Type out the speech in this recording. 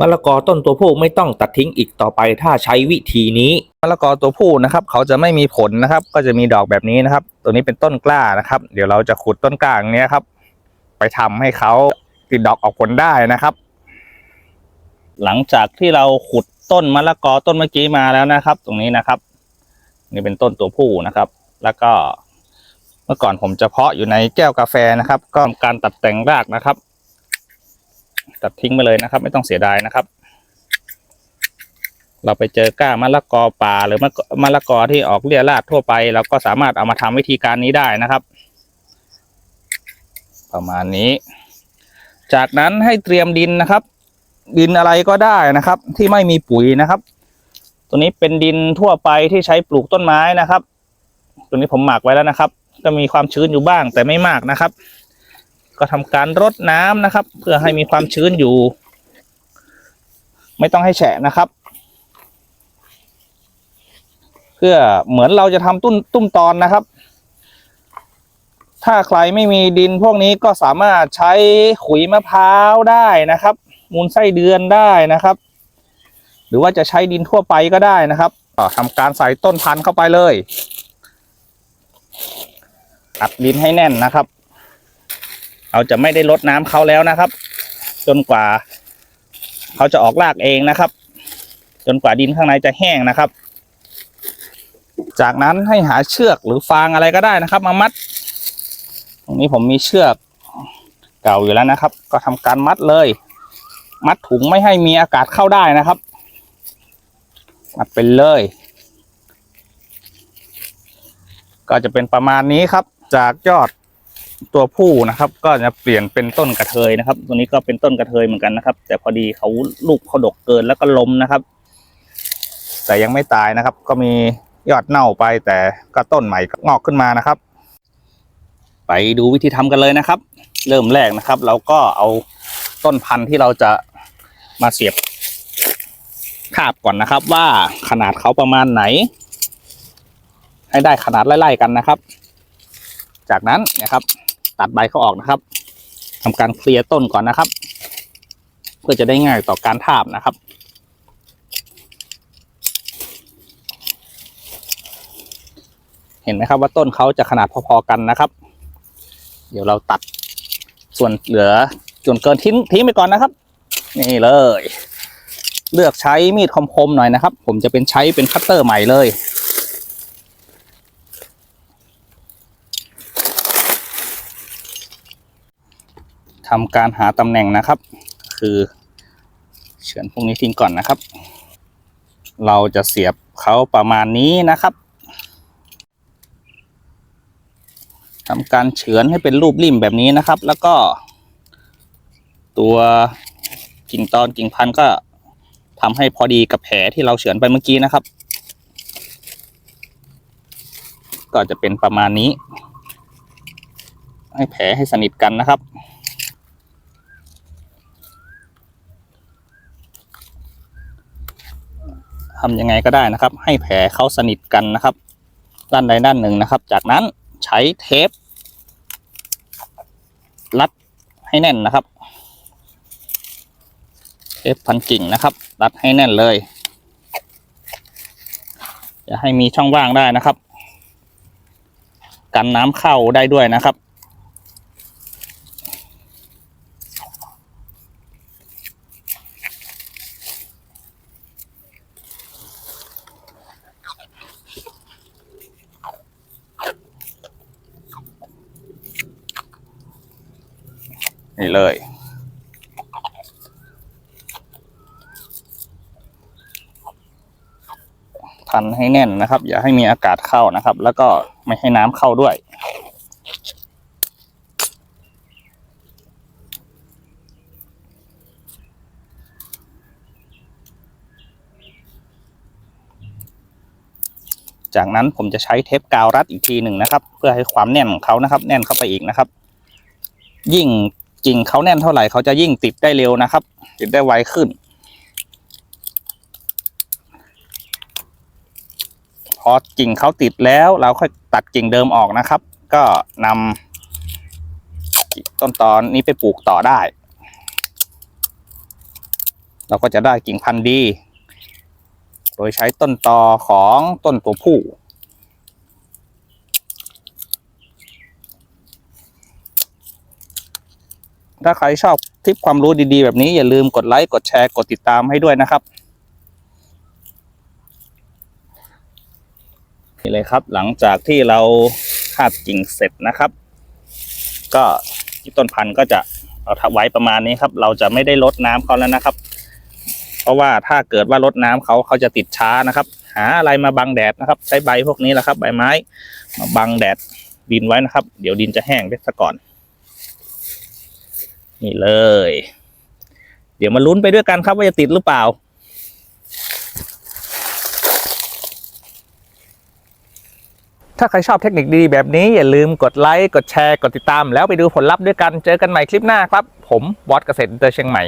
มะละกอต้นตัวผู้ไม่ต้องตัดทิ้งอีกต่อไปถ้าใช้วิธีนี้มะละกอตัวผู้นะครับ เขาจะไม่มีผลนะครับ ก็จะมีดอกแบบนี้นะครับ ตัวนี้เป็นต้นกล้านะครับ เดี๋ยวเราจะขุดต้นกล้าอย่างเนี้ยครับ ไปทำให้เขาติดดอกออกผลได้นะครับ หลังจากที่เราขุดต้นมะละกอต้นเมื่อกี้มาแล้วนะครับ ตรงนี้นะครับ นี่เป็นต้นตัวผู้นะครับ แล้วก็เมื่อก่อนผมจะเพาะอยู่ในแก้วกาแฟนะครับ ก็ทำการตัดแต่งรากนะครับ ตัดทิ้งไปเลยนะครับ ไม่ต้องเสียดายนะครับ เราไปเจอก้ามะละกอป่าหรือมะมะละกอที่ออกเลี่ยราดทั่วไป เราก็สามารถเอามาทำวิธีการนี้ได้นะครับ ประมาณนี้ จากนั้นให้เตรียมดินนะครับ ดินอะไรก็ได้นะครับ ที่ไม่มีปุ๋ยนะครับ ตัวนี้เป็นดินทั่วไปที่ใช้ปลูกต้นไม้นะครับ ตัวนี้ผมหมักไว้แล้วนะครับ ก็มีความชื้นอยู่บ้างแต่ไม่มากนะครับ ก็ทำการรดน้ำนะครับ เพื่อให้มีความชื้นอยู่ ไม่ต้องให้แฉะนะครับ เพื่อเหมือนเราจะทำตุ้มตุ้มตอนนะครับ ถ้าใครไม่มีดินพวกนี้ก็สามารถใช้ขุยมะพร้าวได้นะครับ มูลไส้เดือนได้นะครับ หรือว่าจะใช้ดินทั่วไปก็ได้นะครับก็ทำการใส่ต้นพันธุ์เข้าไปเลยอัดดินให้แน่นนะครับ เราจะไม่ได้ลดน้ำเขาแล้วนะครับ จนกว่า เขาจะออกรากเองนะครับ จนกว่าดินข้างในจะแห้งนะครับ จากนั้นให้หาเชือกหรือฟางอะไรก็ได้นะครับ มามัด ตรงนี้ผมมีเชือกเก่าอยู่แล้วนะครับ ก็ทำการมัดเลย มัดถุงไม่ให้มีอากาศเข้าได้นะครับ มัดเป็นเลย ก็จะเป็นประมาณนี้ครับ จากยอด ตัวผู้นะครับ ก็จะเปลี่ยนเป็นต้นกระเทยนะครับ ตัวนี้ก็เป็นต้นกระเทยเหมือนกันนะครับ แต่พอดีเขาลูกเขาดกเกินแล้วก็ล้มนะครับ แต่ยังไม่ตายนะครับ ก็มียอดเน่าไปแต่ก็ต้นใหม่งอกขึ้นมานะครับ ไปดูวิธีทำกันเลยนะครับ เริ่มแรกนะครับ เราก็เอาต้นพันธุ์ที่เราจะมาเสียบคาบก่อนนะครับ ว่าขนาดเขาประมาณไหน ให้ได้ขนาดไล่ๆกันนะครับ จากนั้นนะครับ ตัดใบเขาออกนะครับทำการเคลียร์ต้นก่อนนะครับ เพื่อจะได้ง่ายต่อการทาบนะครับเห็นไหมครับว่าต้นเขาจะขนาดพอๆกันนะครับ เดี๋ยวเราตัดส่วนเหลือส่วนเกินทิ้งทิ้งไปก่อนนะครับ นี่เลย เลือกใช้มีดคมๆหน่อยนะครับ ผมจะเป็นใช้เป็นคัตเตอร์ใหม่เลย ทำการหาตำแหน่งนะครับ คือเฉือนพวกนี้ทิ้งก่อนนะครับ เราจะเสียบเขาประมาณนี้นะครับทำการเฉือนให้เป็นรูปริมแบบนี้นะครับ แล้วก็ ตัวกิ่งตอนกิ่งพันก็ทำให้พอดีกับแผลที่เราเฉือนไปเมื่อกี้นะครับ ก็จะเป็นประมาณนี้ ให้แผลให้สนิทกันนะครับ ทำยังไงก็ได้นะครับ ให้แผลเขาสนิทกันนะครับด้านใดด้านหนึ่งนะครับ จากนั้นใช้เทป รัดให้แน่นนะครับ เทปพันกิ่งนะครับ รัดให้แน่นเลยอย่าให้มีช่องว่างได้นะครับ กันน้ำเข้าได้ด้วยนะครับ นี่เลย พันให้แน่นนะครับ อย่าให้มีอากาศเข้านะครับ แล้วก็ไม่ให้น้ำเข้าด้วยจากนั้นผมจะใช้เทปกาวรัดอีกทีหนึ่งนะครับ เพื่อให้ความแน่นของเขานะครับ แน่นเข้าไปอีกนะครับ ยิ่ง กิ่งเขาแน่นเท่าไหร่เขาจะยิ่งติดได้เร็วนะครับ ติดได้ไวขึ้น พอกิ่งเขาติดแล้วเราค่อยตัดกิ่งเดิมออกนะครับ ก็นำต้นตอนนี้ไปปลูกต่อได้ เราก็จะได้กิ่งพันธุ์ดี โดยใช้ต้นตอของต้นตัวผู้ ถ้าใครชอบคลิปความรู้ดีๆ แบบนี้อย่าลืมกดไลค์กดแชร์กดติดตามให้ด้วยนะครับนี่เลยครับหลังจากที่เราคาดกิ่งเสร็จนะครับ ก็ต้นพันธุ์ก็จะเอาทับไว้ประมาณนี้ครับ เราจะไม่ได้ลดน้ำเขาแล้วนะครับ เพราะว่าถ้าเกิดว่าลดน้ำเขาเขาจะติดช้านะครับ หาอะไรมาบังแดดนะครับ ใช้ใบพวกนี้แหละครับ ใบไม้มาบังแดดดินไว้นะครับ เดี๋ยวดินจะแห้งไปซะก่อน นี่เลย เดี๋ยวมาลุ้นไปด้วยกันครับว่าจะติดหรือเปล่า ถ้าใครชอบเทคนิคดีๆแบบนี้อย่าลืมกดไลค์กดแชร์กดติดตาม แล้วไปดูผลลัพธ์ด้วยกันเจอกันใหม่คลิปหน้าครับ ผมบอสเกษตรเตอร์เชียงใหม่